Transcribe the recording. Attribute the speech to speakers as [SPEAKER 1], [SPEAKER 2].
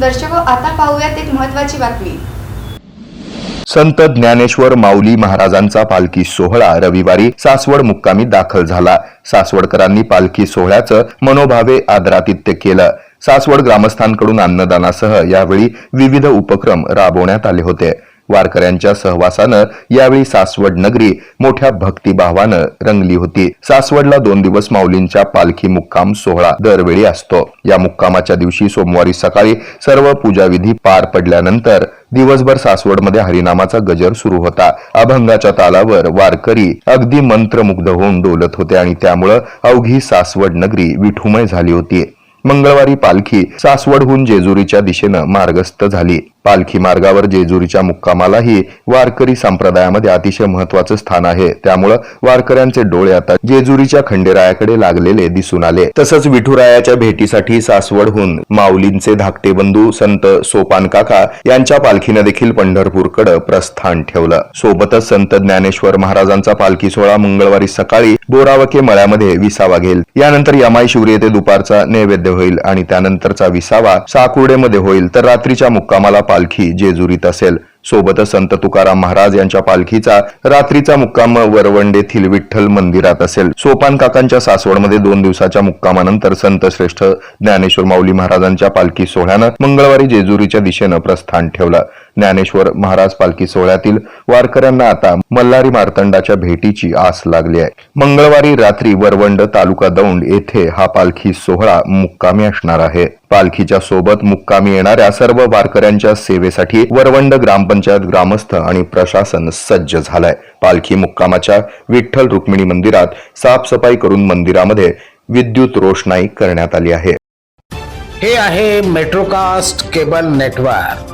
[SPEAKER 1] दर्शको आता पाहूयात एक महत्वाची बातमी.
[SPEAKER 2] संत ज्ञानेश्वर माऊली महाराजांचा पालखी सोहळा रविवारी सासवड मुक्कामी दाखल झाला. सासवडकरांनी पालखी सोहळ्याचं मनोभावे आदरातिथ्य केलं. सासवड ग्रामस्थांकडून अन्नदानासह यावेळी विविध उपक्रम राबवण्यात आले होते. वारकऱ्यांच्या सहवासानं यावेळी सासवड नगरी मोठ्या भक्तिभावानं रंगली होती. सासवडला दोन दिवस माऊलींच्या पालखी मुक्काम सोहळा दरवेळी असतो. या मुक्कामाच्या दिवशी सोमवारी सकाळी सर्व पूजाविधी पार पडल्यानंतर दिवसभर सासवडमध्ये हरिनामाचा गजर सुरू होता. अभंगाच्या तालावर वारकरी अगदी मंत्रमुग्ध होऊन डोलत होते आणि त्यामुळं अवघी सासवड नगरी विठुमय झाली होती. मंगळवारी पालखी सासवडहून जेजुरीच्या दिशेनं मार्गस्थ झाली. पालखी मार्गावर जेजुरीच्या मुक्कामालाही वारकरी संप्रदायामध्ये अतिशय महत्वाचं स्थान आहे. त्यामुळं वारकऱ्यांचे डोळे आता जेजुरीच्या खंडेरायाकडे लागलेले दिसून आले. तसंच विठुरायाच्या भेटीसाठी सासवडहून माऊलींचे धाकटे बंधू संत सोपान काका यांच्या पालखीनं देखील पंढरपूरकडे प्रस्थान ठेवलं. सोबतच संत ज्ञानेश्वर महाराजांचा पालखी सोहळा मंगळवारी सकाळी बोरावके मळ्यामध्ये विसावा घेईल. यानंतर यमाई शिवरी येथे दुपारचा नैवेद्य होईल आणि त्यानंतरचा विसावा साकुर्डेमध्ये होईल. तर रात्रीच्या मुक्कामाला पालखी जेजुरीत असेल. सोबतच संत तुकाराम महाराज यांच्या पालखीचा रात्रीचा मुक्काम वरवंडेथील विठ्ठल मंदिरात असेल. सोपान काकांच्या सासवडमध्ये दोन दिवसाच्या मुक्कामानंतर संत श्रेष्ठ ज्ञानेश्वर माऊली महाराजांच्या पालखी सोहळ्यानं मंगळवारी जेजुरीच्या दिशेनं प्रस्थान ठेवलं. ज्ञानेश्वर महाराज पालखी सोहळ्यातील वारकऱ्यांना आता मल्हारी मार्तंडाच्या भेटीची आस लागली आहे. मंगळवारी रात्री वरवंड तालुका दौंड येथे हा पालखी सोहळा मुक्कामी असणार आहे. पालखीच्या सोबत मुक्कामी येणाऱ्या सर्व वारकऱ्यांच्या सेवेसाठी वरवंड ग्रामपंचायत ग्रामस्थ आणि प्रशासन सज्ज झालाय. पालखी मुक्कामाच्या विठ्ठल रुक्मिणी मंदिरात साफसफाई करून मंदिरामध्ये विद्युत रोषणाई करण्यात आली आहे.
[SPEAKER 3] हे आहे मेट्रोकास्ट केबल नेटवर्क.